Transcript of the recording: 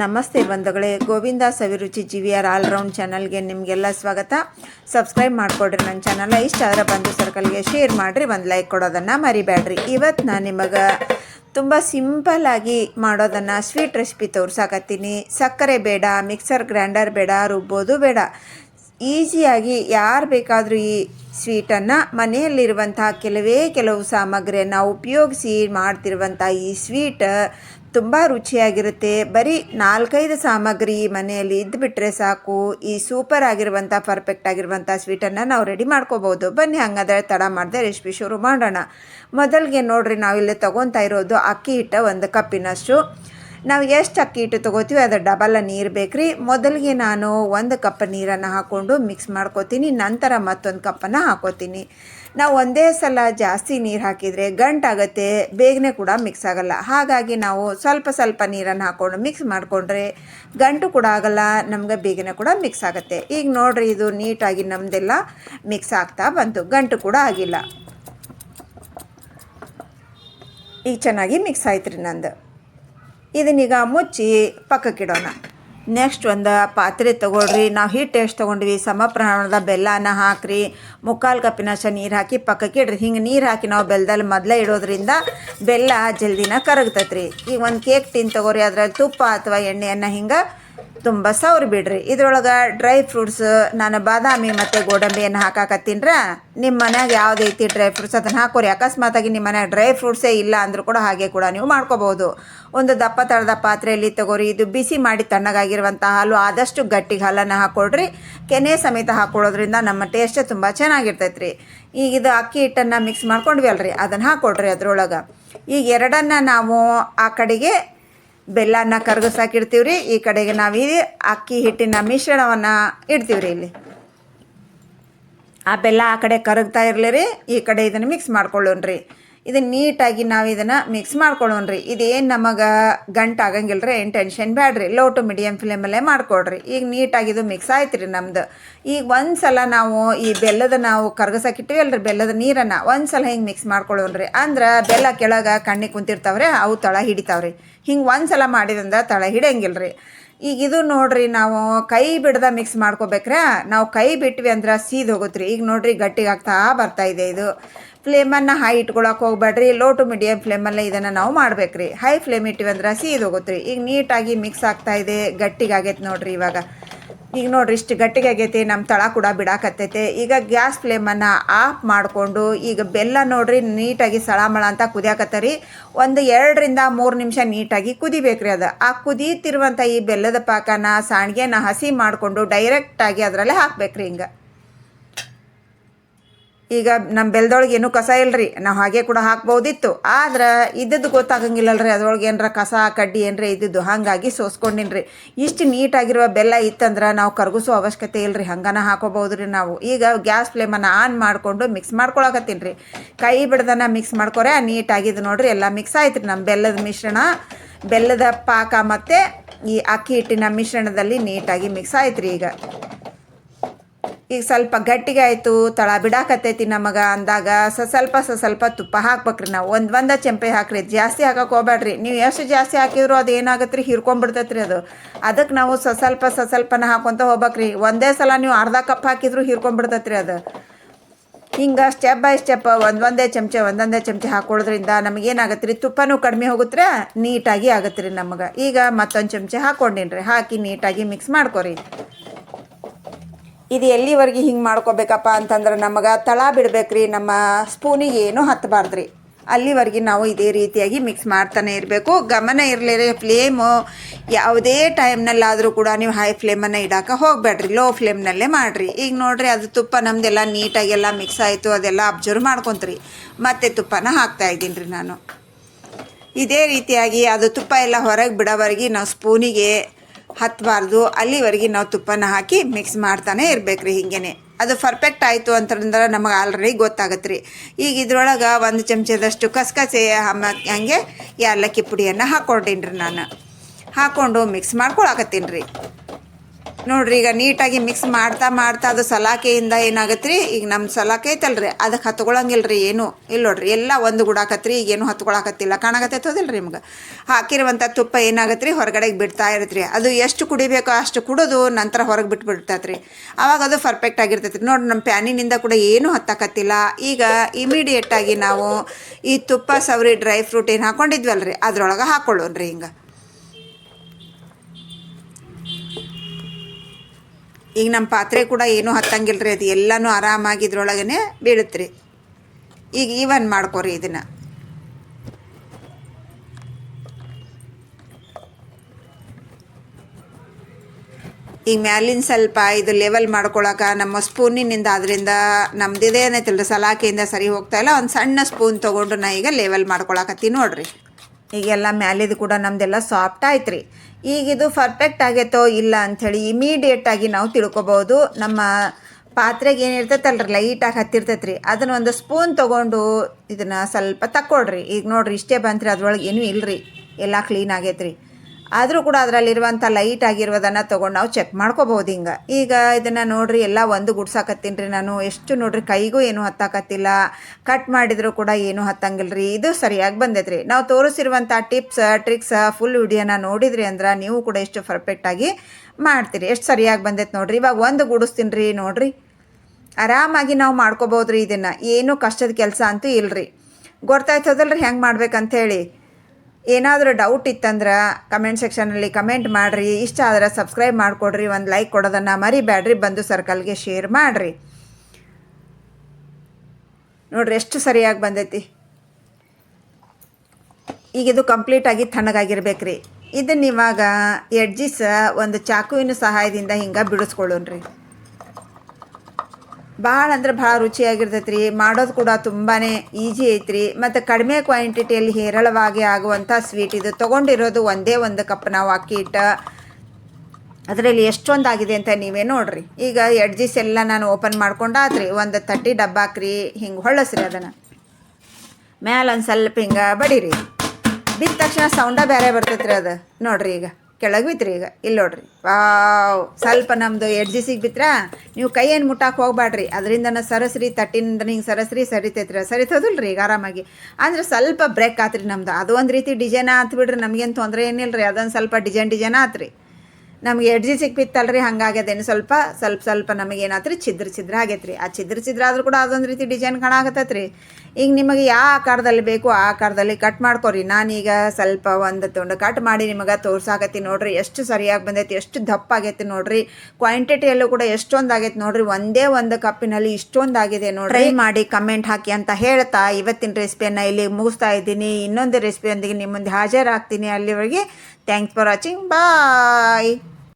ನಮಸ್ತೆ ಬಂಧುಗಳೇ. Govinda Saviruchi G V R all round ಚಾನಲ್ಗೆ ನಿಮಗೆಲ್ಲ ಸ್ವಾಗತ. ಸಬ್ಸ್ಕ್ರೈಬ್ ಮಾಡಿಕೊಡ್ರಿ ನನ್ನ ಚಾನಲ್ ಇಷ್ಟ ಆದರೆ ಬಂಧು ಸರ್ಕಲ್ಗೆ ಶೇರ್ ಮಾಡಿರಿ, ಒಂದು ಲೈಕ್ ಕೊಡೋದನ್ನು ಮರಿಬೇಡ್ರಿ ಇವತ್ತು ನಾನು ನಿಮಗೆ ತುಂಬ ಸಿಂಪಲ್ಲಾಗಿ ಮಾಡೋದನ್ನು ಸ್ವೀಟ್ ರೆಸಿಪಿ ತೋರ್ಸಾಕತ್ತೀನಿ. ಸಕ್ಕರೆ ಬೇಡ, ಮಿಕ್ಸರ್ ಗ್ರೈಂಡರ್ ಬೇಡ, ರುಬ್ಬೋದು ಬೇಡ. ಈಸಿಯಾಗಿ ಯಾರು ಬೇಕಾದರೂ ಈ ಸ್ವೀಟನ್ನು ಮನೆಯಲ್ಲಿರುವಂತಹ ಕೆಲವೇ ಕೆಲವು ಸಾಮಗ್ರಿಯನ್ನು ಉಪಯೋಗಿಸಿ ಮಾಡ್ತಿರುವಂಥ ಈ ಸ್ವೀಟ್ ತುಂಬ ರುಚಿಯಾಗಿರುತ್ತೆ. ಬರೀ ನಾಲ್ಕೈದು ಸಾಮಗ್ರಿ ಮನೆಯಲ್ಲಿ ಇದ್ದುಬಿಟ್ರೆ ಸಾಕು. ಈ ಸೂಪರ್ ಆಗಿರುವಂಥ ಪರ್ಫೆಕ್ಟ್ ಆಗಿರುವಂಥ ಸ್ವೀಟನ್ನು ನಾವು ರೆಡಿ ಮಾಡ್ಕೋಬೋದು. ಬನ್ನಿ, ಹಂಗಾದ್ರೆ ತಡ ಮಾಡದೆ ರೆಸಿಪಿ ಶುರು ಮಾಡೋಣ. ಮೊದಲಿಗೆ ನೋಡ್ರಿ ನಾವಿಲ್ಲಿ ತೊಗೊತಾ ಇರೋದು ಅಕ್ಕಿ ಹಿಟ್ಟು ಒಂದು ಕಪ್ಪಿನಷ್ಟು. ನಾವು ಎಷ್ಟು ಅಕ್ಕಿ ಹಿಟ್ಟು ತೊಗೋತೀವಿ ಅದು ಡಬಲ ನೀರು ಬೇಕ್ರಿ. ಮೊದಲಿಗೆ ನಾನು ಒಂದು ಕಪ್ ನೀರನ್ನು ಹಾಕ್ಕೊಂಡು ಮಿಕ್ಸ್ ಮಾಡ್ಕೋತೀನಿ. ನಂತರ ಮತ್ತೊಂದು ಕಪ್ಪನ್ನು ಹಾಕೋತೀನಿ. ನಾವು ಒಂದೇ ಸಲ ಜಾಸ್ತಿ ನೀರು ಹಾಕಿದರೆ ಗಂಟಾಗತ್ತೆ ಬೇಗನೆ ಕೂಡ ಮಿಕ್ಸ್ ಆಗಲ್ಲ. ಹಾಗಾಗಿ ನಾವು ಸ್ವಲ್ಪ ಸ್ವಲ್ಪ ನೀರನ್ನು ಹಾಕ್ಕೊಂಡು ಮಿಕ್ಸ್ ಮಾಡಿಕೊಂಡ್ರೆ ಗಂಟು ಕೂಡ ಆಗಲ್ಲ, ನಮ್ಗೆ ಬೇಗನೆ ಕೂಡ ಮಿಕ್ಸ್ ಆಗುತ್ತೆ. ಈಗ ನೋಡ್ರಿ ಇದು ನೀಟಾಗಿ ನಮ್ಮದೆಲ್ಲ ಮಿಕ್ಸ್ ಆಗ್ತಾ ಬಂತು, ಗಂಟು ಕೂಡ ಆಗಿಲ್ಲ. ಈಗ ಚೆನ್ನಾಗಿ ಮಿಕ್ಸ್ ಆಯ್ತು ರೀ ನಂದು. ಇದನ್ನೀಗ ಮುಚ್ಚಿ ಪಕ್ಕಕ್ಕಿಡೋಣ. ನೆಕ್ಸ್ಟ್ ಒಂದು ಪಾತ್ರೆ ತೊಗೊಳ್ರಿ. ನಾವು ಹಿಟ್ಟು ಎಷ್ಟು ತೊಗೊಂಡ್ವಿ. ಸಮ ಪ್ರಮಾಣದ ಬೆಲ್ಲನ ಹಾಕ್ರಿ. ಮುಕ್ಕಾಲು ಕಪ್ಪಿನಷ್ಟು ನೀರು ಹಾಕಿ ಪಕ್ಕಕ್ಕೆ ಇಡ್ರಿ. ಹಿಂಗೆ ನೀರು ಹಾಕಿ ನಾವು ಬೆಲ್ಲದಲ್ಲಿ ಮೊದಲೇ ಇಡೋದ್ರಿಂದ ಬೆಲ್ಲ ಜಲ್ದಿನ ಕರಗ್ತೈತ್ರಿ. ಈಗ ಒಂದು ಕೇಕ್ ಟಿನ್ ತೊಗೊರಿ. ಅದ್ರಲ್ಲಿ ತುಪ್ಪ ಅಥವಾ ಎಣ್ಣೆಯನ್ನು ಹಿಂಗೆ ತುಂಬ ಸವ್ರಿ ಬಿಡ್ರಿ. ಇದ್ರೊಳಗೆ ಡ್ರೈ ಫ್ರೂಟ್ಸ್ ನಾನು ಬಾದಾಮಿ ಮತ್ತು ಗೋಡಂಬಿಯನ್ನು ಹಾಕಾಕತ್ತೀನ್ರ. ನಿಮ್ಮ ಮನ್ಯಾಗ ಯಾವ್ದು ಐತಿ ಡ್ರೈ ಫ್ರೂಟ್ಸ್ ಅದನ್ನು ಹಾಕೋರಿ. ಅಕಸ್ಮಾತಾಗಿ ನಿಮ್ಮ ಮನ್ಯಾಗ ಡ್ರೈ ಫ್ರೂಟ್ಸೇ ಇಲ್ಲ ಅಂದರೂ ಕೂಡ ಹಾಗೆ ಕೂಡ ನೀವು ಮಾಡ್ಕೋಬೋದು ಒಂದು ದಪ್ಪ ತಳದ ಪಾತ್ರೆಯಲ್ಲಿ ತಗೋರಿ. ಇದು ಬಿಸಿ ಮಾಡಿ ತಣ್ಣಗಾಗಿರುವಂಥ ಹಾಲು ಆದಷ್ಟು ಗಟ್ಟಿ ಹಾಲನ್ನು ಹಾಕ್ಕೊಳ್ರಿ ಕೆನೆ ಸಮೇತ ಹಾಕ್ಕೊಳ್ಳೋದ್ರಿಂದ ನಮ್ಮ ಟೇಸ್ಟ್ ತುಂಬ ಚೆನ್ನಾಗಿರ್ತೈತ್ರಿ. ಈಗ ಇದು ಅಕ್ಕಿ ಹಿಟ್ಟನ್ನು ಮಿಕ್ಸ್ ಮಾಡ್ಕೊಂಡ್ವಿ ಅಲ್ರಿ. ಅದನ್ನು ಹಾಕ್ಕೊಡ್ರಿ ಅದರೊಳಗೆ. ಈಗ ಎರಡನ್ನು ನಾವು ಆ ಕಡೆಗೆ ಬೆಲ್ಲನ ಕರಗಿಸಾಕಿಡ್ತೀವಿ ರೀ ಈ ಕಡೆಗೆ ನಾವು ಈ ಅಕ್ಕಿ ಹಿಟ್ಟಿನ ಮಿಶ್ರಣವನ್ನು ಇಡ್ತೀವಿ ರೀ ಇಲ್ಲಿ. ಆ ಬೆಲ್ಲ ಆ ಕಡೆ ಕರಗ್ತಾ ಇರಲಿ ರೀ. ಈ ಕಡೆ ಇದನ್ನು ಮಿಕ್ಸ್ ಮಾಡ್ಕೊಳ್ಳೋಣ್ರಿ. ಇದನ್ನು ನೀಟಾಗಿ ನಾವು ಇದನ್ನು ಮಿಕ್ಸ್ ಮಾಡ್ಕೊಳ್ಳೋಣ್ರಿ ಇದೇನು ನಮಗೆ ಗಂಟು ಆಗಂಗಿಲ್ಲ ರೀ ಏನು ಟೆನ್ಷನ್ ಬೇಡ್ರಿ ಲೋ ಟು ಮೀಡಿಯಮ್ ಫ್ಲೇಮಲ್ಲೇ ಮಾಡ್ಕೊಡ್ರಿ. ಈಗ ನೀಟಾಗಿ ಇದು ಮಿಕ್ಸ್ ಆಯ್ತು ರೀ ನಮ್ದು. ಈಗ ಒಂದು ಸಲ ನಾವು ಈ ಬೆಲ್ಲದ ನಾವು ಕರ್ಗಸಾಕಿಟ್ಟಿವಿ ಅಲ್ರಿ ಬೆಲ್ಲದ ನೀರನ್ನು. ಒಂದು ಸಲ ಹಿಂಗೆ ಮಿಕ್ಸ್ ಮಾಡ್ಕೊಳ್ಳೋಣ ರೀ ಅಂದ್ರೆ ಬೆಲ್ಲ ಕೆಳಗೆ ಕಣ್ಣಿಗೆ ಕುಂತಿರ್ತಾವ್ರೆ, ಅವು ತಳ ಹಿಡಿತಾವ್ರಿ. ಹಿಂಗೆ ಒಂದು ಸಲ ಮಾಡಿದಂದ್ರೆ ತಳ ಹಿಡಿಯಂಗಿಲ್ಲ ರೀ ಈಗ ಇದು ನೋಡ್ರಿ ನಾವು ಕೈ ಬಿಡದ ಮಿಕ್ಸ್ ಮಾಡ್ಕೋಬೇಕ್ರೆ, ನಾವು ಕೈ ಬಿಟ್ವಿ ಅಂದ್ರೆ ಸೀದ್ ಹೋಗುತ್ತೆ ರೀ ಈಗ ನೋಡ್ರಿ ಗಟ್ಟಿಗಾಗ್ತಾ ಬರ್ತಾ ಇದೆ ಇದು. ಫ್ಲೇಮನ್ನು ಹೈ ಇಟ್ಕೊಳಕ್ಕೆ ಹೋಗ್ಬೇಡ್ರಿ. ಲೋ ಟು ಮೀಡಿಯಮ್ ಫ್ಲೇಮಲ್ಲೇ ಇದನ್ನು ನಾವು ಮಾಡ್ಬೇಕ್ರಿ. ಹೈ ಫ್ಲೇಮ್ ಇಟ್ಟಿವಿ ಅಂದ್ರೆ ಸೀದ್ ಹೋಗುತ್ತೆ ರೀ ಈಗ ನೀಟಾಗಿ ಮಿಕ್ಸ್ ಆಗ್ತಾ ಇದೆ, ಗಟ್ಟಿಗಾಗೈತೆ ನೋಡ್ರಿ ಇವಾಗ. ಈಗ ನೋಡ್ರಿ, ಇಷ್ಟು ಗಟ್ಟಿಗೆ ಆಗೈತಿ ನಮ್ಮ ತಳ ಕೂಡ ಬಿಡಾಕತ್ತೈತೆ. ಈಗ ಗ್ಯಾಸ್ ಫ್ಲೇಮನ್ನು ಆಫ್ ಮಾಡಿಕೊಂಡು, ಈಗ ಬೆಲ್ಲ ನೋಡ್ರಿ, ನೀಟಾಗಿ ಸಳಮಳ ಅಂತ ಕುದಿಯಾಕತ್ತರಿ. ಒಂದು ಎರಡರಿಂದ ಮೂರು ನಿಮಿಷ ನೀಟಾಗಿ ಕುದಿಬೇಕ್ರಿ ಅದು. ಆ ಕುದೀತಿರುವಂಥ ಈ ಬೆಲ್ಲದ ಪಾಕನ ಸಾಣಿಗೆನ ಹಸಿ ಮಾಡಿಕೊಂಡು ಡೈರೆಕ್ಟಾಗಿ ಅದರಲ್ಲೇ ಹಾಕ್ಬೇಕ್ರಿ ಹಿಂಗೆ. ಈಗ ನಮ್ಮ ಬೆಲ್ದೊಳಗೆ ಏನೂ ಕಸ ಇಲ್ರಿ. ನಾವು ಹಾಗೆ ಕೂಡ ಹಾಕ್ಬೋದಿತ್ತು. ಆದ್ರೆ ಇದ್ದದ್ದು ಗೊತ್ತಾಗಂಗಿಲ್ಲಲ್ರಿ. ಅದ್ರೊಳಗೆ ಏನರ ಕಸ, ಕಡ್ಡಿ ಏನರ ಇದ್ದಿದ್ದು. ಹಾಗಾಗಿ ಸೋಸ್ಕೊಂಡಿನ್ರಿ. ಇಷ್ಟು ನೀಟಾಗಿರುವ ಬೆಲ್ಲ ಇತ್ತಂದ್ರೆ ನಾವು ಕರಗಿಸೋ ಅವಶ್ಯಕತೆ ಇಲ್ಲರಿ ಹಂಗನ ಹಾಕೋಬೋದು ರೀ ನಾವು. ಈಗ ಗ್ಯಾಸ್ ಫ್ಲೇಮನ್ನು ಆನ್ ಮಾಡಿಕೊಂಡು ಮಿಕ್ಸ್ ಮಾಡ್ಕೊಳಕತ್ತೀನಿ ರೀ ಕೈ ಬಿಡ್ದನ ಮಿಕ್ಸ್ ಮಾಡ್ಕೊರೆ ನೀಟಾಗಿದ್ದು ನೋಡ್ರಿ. ಎಲ್ಲ ಮಿಕ್ಸ್ ಆಯ್ತು ನಮ್ಮ ಬೆಲ್ಲದ ಮಿಶ್ರಣ, ಬೆಲ್ಲದ ಪಾಕ ಮತ್ತು ಈ ಅಕ್ಕಿ ಹಿಟ್ಟಿನ ಮಿಶ್ರಣದಲ್ಲಿ ನೀಟಾಗಿ ಮಿಕ್ಸ್ ಆಯ್ತು ರೀ ಈಗ. ಈಗ ಸ್ವಲ್ಪ ಗಟ್ಟಿಗೆ ಆಯಿತು, ತಳ ಬಿಡಾಕತ್ತೈತಿ ನಮಗೆ ಅಂದಾಗ ಸ ಸ್ವಲ್ಪ ಸ ಸ್ವಲ್ಪ ತುಪ್ಪ ಹಾಕ್ಬೇಕ್ರಿ ನಾವು. ಒಂದು ಒಂದ ಚೆಂಪೆ ಹಾಕ್ರಿ. ಜಾಸ್ತಿ ಹಾಕಕ್ಕೆ ಹೋಗ್ಬೇಡ್ರಿ ನೀವು ಎಷ್ಟು ಜಾಸ್ತಿ ಹಾಕಿದ್ರು ಅದು ಏನಾಗತ್ತೆ ರೀ ಹಿರ್ಕೊಂಡ್ಬಿಡ್ತೈತೆ ರೀ ಅದು. ಅದಕ್ಕೆ ನಾವು ಸ ಸ್ವಲ್ಪ ಸ ಸ್ವಲ್ಪನ ಹಾಕ್ಕೊತ ಹೋಗ್ಬೇಕ್ರಿ. ಒಂದೇ ಸಲ ನೀವು ಅರ್ಧ ಕಪ್ ಹಾಕಿದ್ರು ಹಿರ್ಕೊಂಡ್ಬಿಡ್ತೈತೆ ರೀ ಅದು. ಹಿಂಗೆ ಸ್ಟೆಪ್ ಬೈ ಸ್ಟೆಪ್ ಒಂದೊಂದೇ ಚಮಚೆ ಒಂದೊಂದೇ ಚಮಚೆ ಹಾಕೊಳ್ಳೋದ್ರಿಂದ ನಮಗೇನಾಗತ್ತೆ ರೀ ತುಪ್ಪನೂ ಕಡಿಮೆ ಹೋಗುತ್ತೆ ನೀಟಾಗಿ ಆಗತ್ತೆ ರೀ ನಮಗೆ. ಈಗ ಮತ್ತೊಂದು ಚಮಚೆ ಹಾಕ್ಕೊಂಡಿನ್ರಿ ಹಾಕಿ ನೀಟಾಗಿ ಮಿಕ್ಸ್ ಮಾಡ್ಕೊರಿ. ಇದು ಎಲ್ಲಿವರೆಗೆ ಹಿಂಗೆ ಮಾಡ್ಕೋಬೇಕಪ್ಪ ಅಂತಂದ್ರೆ ನಮಗೆ ತಳ ಬಿಡ್ಬೇಕ್ರಿ, ನಮ್ಮ ಸ್ಪೂನಿಗೆ ಏನೂ ಹತ್ತಬಾರ್ದು ರೀ ಅಲ್ಲಿವರೆಗೆ ನಾವು ಇದೇ ರೀತಿಯಾಗಿ ಮಿಕ್ಸ್ ಮಾಡ್ತಾನೆ ಇರಬೇಕು. ಗಮನ ಇರಲಿ ಫ್ಲೇಮು ಯಾವುದೇ ಟೈಮ್ನಲ್ಲಾದರೂ ಕೂಡ ನೀವು ಹೈ ಫ್ಲೇಮನ್ನು ಇಡೋಕೆ ಹೋಗಬೇಡ್ರಿ ಲೋ ಫ್ಲೇಮ್ನಲ್ಲೇ ಮಾಡಿರಿ. ಈಗ ನೋಡಿರಿ ಅದು ತುಪ್ಪ ನಮ್ಮದೆಲ್ಲ ನೀಟಾಗೆಲ್ಲ ಮಿಕ್ಸ್ ಆಯಿತು, ಅದೆಲ್ಲ ಅಬ್ಸರ್ವ್ ಮಾಡ್ಕೊತೀರಿ. ಮತ್ತೆ ತುಪ್ಪನ ಹಾಕ್ತಾ ಇದ್ದೀನಿ ರೀ ನಾನು. ಇದೇ ರೀತಿಯಾಗಿ ಅದು ತುಪ್ಪ ಎಲ್ಲ ಹೊರಗೆ ಬಿಡೋವರೆಗೆ ನಾವು ಸ್ಪೂನಿಗೆ ಹತ್ತಬಾರ್ದು ಅಲ್ಲಿವರೆಗೆ ನಾವು ತುಪ್ಪನ ಹಾಕಿ ಮಿಕ್ಸ್ ಮಾಡ್ತಾನೆ ಇರ್ಬೇಕು ರೀ ಹಿಂಗೆ ಅದು ಪರ್ಫೆಕ್ಟ್ ಆಯಿತು ಅಂತಂದ್ರೆ ನಮಗೆ ಆಲ್ರೆಡಿ ಗೊತ್ತಾಗತ್ತೆ ರೀ ಈಗ ಇದ್ರೊಳಗೆ ಒಂದು ಚಮಚದಷ್ಟು ಕಸಕಸೆ ಹಂಗೆ ಏಲಕ್ಕಿ ಪುಡಿಯನ್ನು ಹಾಕ್ಕೊಂಡೀನಿ ರೀ ನಾನು. ಹಾಕ್ಕೊಂಡು ಮಿಕ್ಸ್ ಮಾಡ್ಕೊಳಕತ್ತೀನಿ ರೀ. ನೋಡ್ರಿ, ಈಗ ನೀಟಾಗಿ ಮಿಕ್ಸ್ ಮಾಡ್ತಾ ಮಾಡ್ತಾ ಅದು ಸಲಾಕೆಯಿಂದ ಏನಾಗತ್ತೆ ರೀ ಈಗ ನಮ್ಮ ಸಲಾಕೆ ಐತಲ್ರಿ ಅದಕ್ಕೆ ಹತ್ಕೊಳಂಗಿಲ್ಲ ರೀ ಏನು? ಇಲ್ಲ ನೋಡ್ರಿ, ಎಲ್ಲ ಒಂದು ಗುಡಾಕತ್ರಿ ಈಗ ಏನು ಹತ್ಕೊಳಕತ್ತಿಲ್ಲ. ಕಾಣಕತ್ತೈತೋದಿಲ್ಲ ರೀ ನಿಮ್ಗೆ? ಹಾಕಿರುವಂಥ ತುಪ್ಪ ಏನಾಗತ್ತೆ ರೀ ಹೊರಗಡೆಗೆ ಬಿಡ್ತಾ ಇರುತ್ತೆ ರೀ ಅದು ಎಷ್ಟು ಕುಡಿಬೇಕೋ ಅಷ್ಟು ಕುಡಿದು ನಂತರ ಹೊರಗೆ ಬಿಟ್ಬಿಡ್ತೈತೆ ರೀ ಅವಾಗ ಅದು ಪರ್ಫೆಕ್ಟ್ ಆಗಿರ್ತೈತೆ ರೀ ನೋಡ್ರಿ ನಮ್ಮ ಪ್ಯಾನಿನಿಂದ ಕೂಡ ಏನೂ ಹತ್ತಕತ್ತಿಲ್ಲ. ಈಗ ಇಮಿಡಿಯೇಟಾಗಿ ನಾವು ಈ ತುಪ್ಪ, ಸವರಿ ಡ್ರೈ ಫ್ರೂಟ್ ಏನು ಹಾಕೊಂಡಿದ್ವಲ್ರಿ, ಅದ್ರೊಳಗೆ ಹಾಕೊಳ್ಳೋಣ್ರಿ ಹಿಂಗೆ. ಈಗ ನಮ್ಮ ಪಾತ್ರೆ ಕೂಡ ಏನೂ ಹತ್ತಂಗಿಲ್ಲ ರೀ ಅದು ಎಲ್ಲನೂ ಆರಾಮಾಗಿ ಇದ್ರೊಳಗೇ ಬೀಳುತ್ತೆ ರೀ ಈಗ ಈವನ್ ಮಾಡ್ಕೊರಿ ಇದನ್ನು. ಈಗ ಮ್ಯಾಲಿನ ಸ್ವಲ್ಪ ಇದು ಲೆವೆಲ್ ಮಾಡ್ಕೊಳಕ್ಕೆ ನಮ್ಮ ಸ್ಪೂನಿನಿಂದ ಅದರಿಂದ ನಮ್ದಿದೆ ರೀ ಸಲಾಕೆಯಿಂದ ಸರಿ ಹೋಗ್ತಾ ಇಲ್ಲ, ಒಂದು ಸಣ್ಣ ಸ್ಪೂನ್ ತೊಗೊಂಡು ನಾ ಈಗ ಲೆವೆಲ್ ಮಾಡ್ಕೊಳಕತ್ತೀನಿ ನೋಡ್ರಿ. ಈಗೆಲ್ಲ ಮ್ಯಾಲಿದು ಕೂಡ ನಮ್ದೆಲ್ಲ ಸಾಫ್ಟ್ ಆಯ್ತು ರೀ ಈಗ ಇದು ಪರ್ಫೆಕ್ಟ್ ಆಗೈತೋ ಇಲ್ಲ ಅಂಥೇಳಿ ಇಮಿಡಿಯೇಟಾಗಿ ನಾವು ತಿಳ್ಕೊಬೋದು ನಮ್ಮ ಪಾತ್ರೆಗೆ ಏನಿರ್ತೈತಲ್ರಿ ಲೈಟಾಗಿ ಹತ್ತಿರ್ತೈತೆ ರೀ ಅದನ್ನ ಒಂದು ಸ್ಪೂನ್ ತೊಗೊಂಡು ಇದನ್ನು ಸ್ವಲ್ಪ ತಕ್ಕೊಡ್ರಿ. ಈಗ ನೋಡ್ರಿ ಇಷ್ಟೇ ಬಂತ್ರಿ, ಅದ್ರೊಳಗೆ ಏನೂ ಇಲ್ಲರಿ ಎಲ್ಲ ಕ್ಲೀನ್ ಆಗೈತೆ ರೀ ಆದರೂ ಕೂಡ ಅದರಲ್ಲಿರುವಂಥ ಲೈಟ್ ಆಗಿರೋದನ್ನು ತೊಗೊಂಡು ನಾವು ಚೆಕ್ ಮಾಡ್ಕೋಬೋದು ಹಿಂಗೆ. ಈಗ ಇದನ್ನು ನೋಡ್ರಿ, ಎಲ್ಲ ಒಂದು ಗುಡ್ಸಾಕತ್ತೀನಿ ರೀ ನಾನು. ಎಷ್ಟು ನೋಡ್ರಿ, ಕೈಗೂ ಏನು ಹತ್ತಾಕತ್ತಿಲ್ಲ. ಕಟ್ ಮಾಡಿದರೂ ಕೂಡ ಏನು ಹತ್ತಂಗಿಲ್ಲ ರೀ ಇದು ಸರಿಯಾಗಿ ಬಂದೈತೆ ರೀ ನಾವು ತೋರಿಸಿರುವಂಥ ಟಿಪ್ಸ್ ಟ್ರಿಕ್ಸ್ ಫುಲ್ ವಿಡಿಯೋನ ನೋಡಿದ್ರಿ ಅಂದ್ರೆ ನೀವು ಕೂಡ ಎಷ್ಟು ಪರ್ಫೆಕ್ಟಾಗಿ ಮಾಡ್ತೀರಿ. ಎಷ್ಟು ಸರಿಯಾಗಿ ಬಂದೈತೆ ನೋಡ್ರಿ. ಇವಾಗ ಒಂದು ಗುಡಿಸ್ತೀನಿ ರೀ ನೋಡ್ರಿ. ಆರಾಮಾಗಿ ನಾವು ಮಾಡ್ಕೋಬೋದ್ರಿ ಇದನ್ನು. ಏನೂ ಕಷ್ಟದ ಕೆಲಸ ಅಂತೂ ಇಲ್ಲರಿ ಗೊತ್ತಾಯ್ತದಲ್ರಿ ಹೆಂಗೆ ಮಾಡ್ಬೇಕಂತೇಳಿ. ಏನಾದರೂ ಡೌಟ್ ಇತ್ತಂದ್ರೆ ಕಮೆಂಟ್ ಸೆಕ್ಷನಲ್ಲಿ ಕಮೆಂಟ್ ಮಾಡಿರಿ. ಇಷ್ಟ ಆದ್ರೆ ಸಬ್ಸ್ಕ್ರೈಬ್ ಮಾಡಿಕೊಡ್ರಿ. ಒಂದು ಲೈಕ್ ಕೊಡೋದನ್ನು ಮರಿಬೇಡ್ರಿ ಬಂದು ಸರ್ಕಲ್ಗೆ ಶೇರ್ ಮಾಡಿರಿ. ನೋಡ್ರಿ ಎಷ್ಟು ಸರಿಯಾಗಿ ಬಂದೈತಿ. ಈಗ ಇದು ಕಂಪ್ಲೀಟಾಗಿ ತಣ್ಣಗಾಗಿರ್ಬೇಕ್ರಿ. ಇದನ್ನ ಇವಾಗ ಎಡ್ಜಿಸ್ ಒಂದು ಚಾಕುವಿನ ಸಹಾಯದಿಂದ ಹಿಂಗೆ ಬಿಡಿಸ್ಕೊಳ್ಳೋಣ್ರಿ. ಭಾಳ ಅಂದ್ರೆ ಭಾಳ ರುಚಿಯಾಗಿರ್ತೈತೆ ರೀ ಮಾಡೋದು ಕೂಡ ತುಂಬಾ ಈಜಿ ಐತ್ರಿ. ಮತ್ತು ಕಡಿಮೆ ಕ್ವಾಂಟಿಟಿಯಲ್ಲಿ ಹೇರಳವಾಗಿ ಆಗುವಂಥ ಸ್ವೀಟ್ ಇದು ತೊಗೊಂಡಿರೋದು ಒಂದೇ ಒಂದು ಕಪ್ ನಾವು ಅಕ್ಕಿ ಹಿಟ್ಟು. ಅದರಲ್ಲಿ ಎಷ್ಟೊಂದಾಗಿದೆ ಅಂತ ನೀವೇ ನೋಡ್ರಿ. ಈಗ ಎಡ್ಜಿಸ್ ಎಲ್ಲ ನಾನು ಓಪನ್ ಮಾಡ್ಕೊಂಡಾದ್ರಿ ಒಂದು ತಟ್ಟಿ ಡಬ್ಬ ಹಾಕ್ರಿ. ಹಿಂಗೆ ಹೊಳ್ಳಸ್ರಿ ಅದನ್ನು. ಮ್ಯಾಲ ಒಂದು ಸ್ವಲ್ಪ ಹಿಂಗೆ ಬಡೀರಿ. ಬಿದ್ದ ತಕ್ಷಣ ಸೌಂಡ ಬೇರೆ ಬರ್ತೈತ್ರಿ ಅದು. ನೋಡ್ರಿ ಈಗ. ಕೆಳಗೆ ಬಿತ್ರಿ ಈಗ. ಇಲ್ಲಿ ನೋಡ್ರಿ. ವಾವ್. ಸ್ವಲ್ಪ ನಮ್ಮದು ಎಡ್ಜಿಸಿಗೆ ಬಿತ್ರಾ? ನೀವು ಕೈ ಏನು ಮುಟ್ಟಾಕೆ ಹೋಗ್ಬೇಡ್ರಿ ಅದರಿಂದನ ಸರಸ್ರಿ ತಟ್ಟಿನಿಂದ ಹಿಂಗೆ ಸರಸ್ರಿ, ಸರಿತೈತ್ರಿ. ಸರಿತದಲ್ರಿ ಈಗ ಆರಾಮಾಗಿ. ಅಂದ್ರೆ ಸ್ವಲ್ಪ ಬ್ರೇಕ್ ಆತ್ರಿ ನಮ್ದು. ಅದು ಒಂದು ರೀತಿ ಡಿಸೈನ್ ಆತು ಬಿಡ್ರಿ. ನಮಗೇನು ತೊಂದರೆ ಏನಿಲ್ಲ ರೀ ಅದೊಂದು ಸ್ವಲ್ಪ ಡಿಸೈನ್ ಡಿಸೈನ್ ಆತ್ರಿ. ನಮ್ಗೆ ಎಡ್ಜಿ ಸಿಕ್ಬಿತ್ತಲ್ರಿ ಹಂಗಾಗ್ಯದೇನು ಸ್ವಲ್ಪ ಸ್ವಲ್ಪ ಸ್ವಲ್ಪ ನಮಗೆ ಏನಾತ್ರಿ, ಛಿದ್ರ ಛಿದ್ರ ಆಗೈತೆ ರೀ ಆ ಛಿದ್ರ ಛಿದ್ರ ಆದರೂ ಕೂಡ ಅದೊಂದು ರೀತಿ ಡಿಸೈನ್ ಕಾಣಾಕತ್ತೈತೆ ರೀ ಈಗ ನಿಮಗೆ ಯಾವ ಆಕಾರದಲ್ಲಿ ಬೇಕು, ಆ ಆಕಾರದಲ್ಲಿ ಕಟ್ ಮಾಡ್ಕೊರಿ. ನಾನೀಗ ಸ್ವಲ್ಪ ಒಂದು ತೊಂಡು ಕಟ್ ಮಾಡಿ ನಿಮಗೆ ತೋರ್ಸಾಕತ್ತಿ ನೋಡ್ರಿ. ಎಷ್ಟು ಸರಿಯಾಗಿ ಬಂದೈತಿ, ಎಷ್ಟು ದಪ್ಪ ಆಗೈತಿ ನೋಡ್ರಿ. ಕ್ವಾಂಟಿಟಿಯಲ್ಲೂ ಕೂಡ ಎಷ್ಟೊಂದು ಆಗೈತೆ ನೋಡ್ರಿ. ಒಂದೇ ಒಂದು ಕಪ್ಪಿನಲ್ಲಿ ಇಷ್ಟೊಂದು ಆಗಿದೆ ನೋಡ್ರಿ. ಟ್ರೈ ಮಾಡಿ ಕಮೆಂಟ್ ಹಾಕಿ ಅಂತ ಹೇಳ್ತಾ ಇವತ್ತಿನ ರೆಸಿಪಿಯನ್ನು ಇಲ್ಲಿ ಮುಗಿಸ್ತಾ ಇದ್ದೀನಿ. ಇನ್ನೊಂದು ರೆಸಿಪಿಯೊಂದಿಗೆ ನಿಮ್ಮ ಮುಂದೆ ಹಾಜರಾಗ್ತೀನಿ ಅಲ್ಲಿವರೆಗೆ. Thanks for watching bye